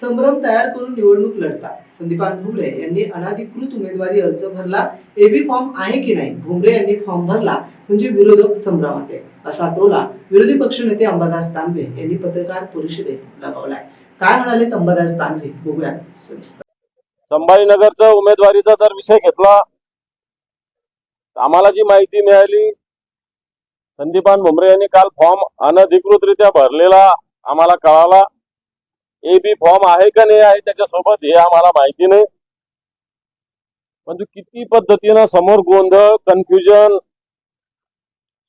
संभ्रम तयार करून निवडणूक लढता संदीपान भुमरे यांनी अनाधिकृत उमेदवारी अर्ज भरला. एबी फॉर्म आहे की नाही? भुमरे यांनी फॉर्म भरला म्हणजे विरोधक संभ्रमात आहे. असा टोला विरोधी पक्षनेते अंबादास तांबे यांनी पत्रकार परिषदेत लगावलाय. काय म्हणाले अंबादास तांबे? बघूयात. संभाजीनगरचा उमेदवारीचा जर विषय घेतला आम्हाला जी माहिती मिळाली संदीपान भुमरे यांनी काल फॉर्म अनधिकृतरित्या भरलेला आम्हाला कळाला. ए बी फॉर्म आहे का नाही आहे त्याच्यासोबत हे आम्हाला माहिती नाही. म्हणजे किती पद्धतीनं समोर गोंधळ कन्फ्युजन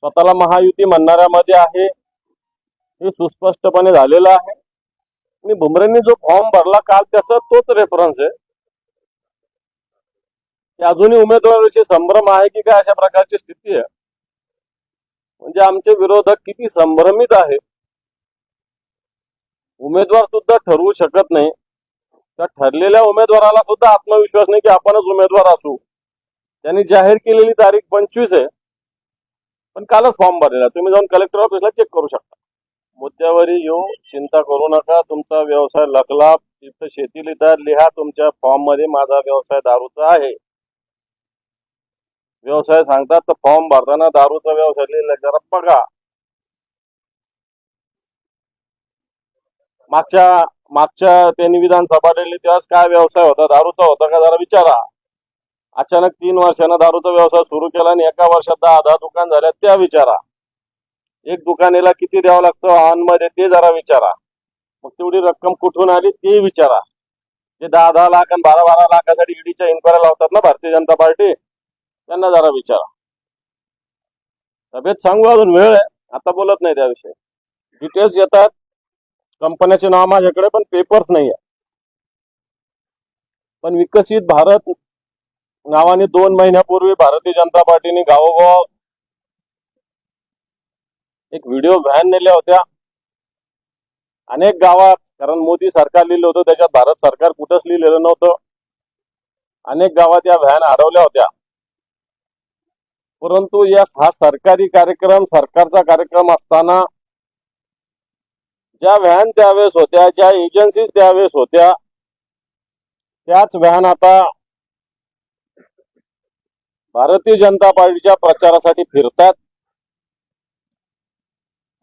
स्वतःला महायुती म्हणणाऱ्यामध्ये आहे हे सुस्पष्टपणे झालेलं आहे. आणि बुमरेंनी जो फॉर्म भरला काल त्याचा तोच रेफरन्स आहे. की अजूनही उमेदवाराविषयी संभ्रम आहे की काय अशा प्रकारची स्थिती आहे. म्हणजे आमचे विरोधक किती संभ्रमित आहे उमेदवार सुद्धा ठरवू शकत नाही. त्या ठरलेल्या उमेदवाराला सुद्धा आत्मविश्वास नाही की आपणच उमेदवार असू. त्यांनी जाहीर केलेली तारीख पंचवीस आहे. पण कालच फॉर्म भरलेला तुम्ही जाऊन कलेक्टर ऑफिसला चेक करू शकता. मुद्द्यावरी येऊ चिंता करू नका. तुमचा व्यवसाय लकला तिथं शेती लिहिता लिहा तुमच्या फॉर्ममध्ये माझा व्यवसाय दारूचा आहे. व्यवसाय सांगतात तर फॉर्म भरताना दारूचा व्यवसाय लिहिला जरा बघा. मागच्या मागच्या त्यांनी विधानसभा दिली तेव्हाच काय व्यवसाय होता? दारूचा होता का? जरा विचारा. अचानक तीन वर्षानं दारूचा व्यवसाय सुरू केला आणि एका वर्षात दहा दहा दुकान झाल्या त्या विचारा. एक दुकानेला किती द्यावं लागतं? मध्ये ते जरा विचारा. मग तेवढी रक्कम कुठून आली ते विचारा. जे दहा दहा लाख आणि बारा बारा लाखासाठी ईडीच्या इन्क्वायरी लावतात ना भारतीय जनता पार्टी? त्यांना जरा विचारा. तब्येत सांगू अजून वेळ आहे. आता बोलत नाही त्याविषयी. डिटेल्स येतात. कंपन्याचे नाव माझ्याकडे पण पेपर्स नाही आहे पण विकसित भारत नावाने दोन महिन्यापूर्वी भारतीय जनता पार्टीने गावोगाव एक व्हिडिओ व्हॅन नेल्या होत्या. अनेक गावात कारण मोदी सरकार लिहिलं होतं त्याच्यात भारत सरकार कुठंच लिहिलेलं नव्हतं. अनेक गावात या व्हॅन अडवल्या होत्या. परंतु या हा सरकारी कार्यक्रम सरकारचा कार्यक्रम असताना ज्या व्हॅन त्यावेळेस होत्या ज्या एजन्सीज त्यावेळेस होत्या त्याच व्हॅन आता भारतीय जनता पार्टीच्या प्रचारासाठी फिरतात.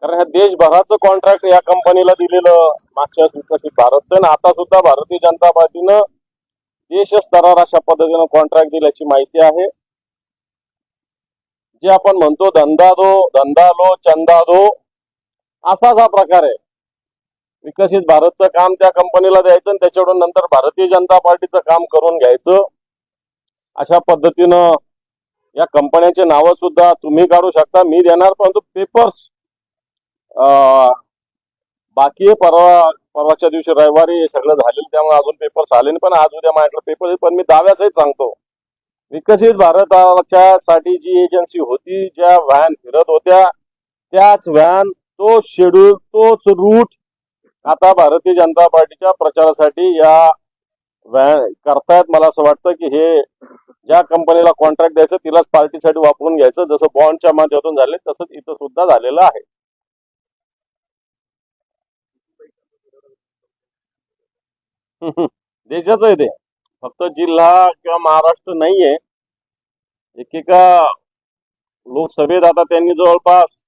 कारण ह्या देशभराचं कॉन्ट्रॅक्ट या कंपनीला दिलेलं मागच्या विकसित भारतचं आणि आता सुद्धा भारतीय जनता पार्टीनं देश स्तरावर अशा पद्धतीनं कॉन्ट्रॅक्ट दिल्याची माहिती आहे. जे आपण म्हणतो धंदा दो धंदा लो चंदा दो असाच हा प्रकार आहे. विकसित भारतचं काम त्या कंपनीला द्यायचं आणि त्याच्याकडून नंतर भारतीय जनता पार्टीचं काम करून घ्यायचं. अशा पद्धतीनं या कंपन्यांचे नावं सुद्धा तुम्ही काढू शकता मी देणार परंतु पेपर्स बाकी आहे. परवा परवाच्या दिवशी रविवारी हे सगळं झालेलं त्यामुळे अजून पेपर्स आले नाही पण आज उद्या माझ्याकडे पेपर पण मी दाव्यासहित सांगतो. विकसित भारताच्या साठी जी एजन्सी होती ज्या व्हॅन फिरत होत्या त्याच व्हॅन तोच शेड्यूल तोच रूट आता भारतीय जनता पार्टीच्या प्रचारासाठी या करतायत. मला असं वाटतं की हे ज्या कंपनीला कॉन्ट्रॅक्ट द्यायचं तिलाच पार्टीसाठी वापरून घ्यायचं. जसं बॉन्डच्या माध्यमातून झाले तसंच इथं सुद्धा झालेलं आहे. देशाचं आहे ते. फक्त जिल्हा किंवा महाराष्ट्र नाहीये. एकेका लोकसभेत आता त्यांनी जवळपास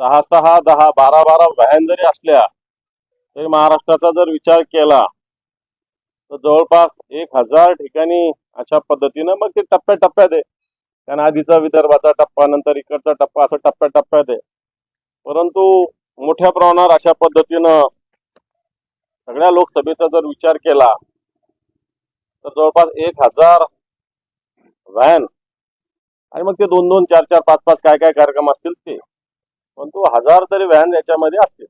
सहा सहा दहा बारा बारा व्हॅन जरी असल्या तरी महाराष्ट्राचा जर विचार केला तर जवळपास एक हजार ठिकाणी अशा पद्धतीनं मग ते टप्प्याटप्प्यात आहे. कारण आधीचा विदर्भाचा टप्पा नंतर इकडचा टप्पा असं टप्प्याटप्प्यात आहे. परंतु मोठ्या प्रमाणावर अशा पद्धतीनं सगळ्या लोकसभेचा जर विचार केला तर जवळपास एक हजार व्हॅन आणि मग ते दोन दोन चार चार पाच पाच काय काय कार्यक्रम असतील ते परंतु हजार तरी व्हॅन याच्यामध्ये असतील.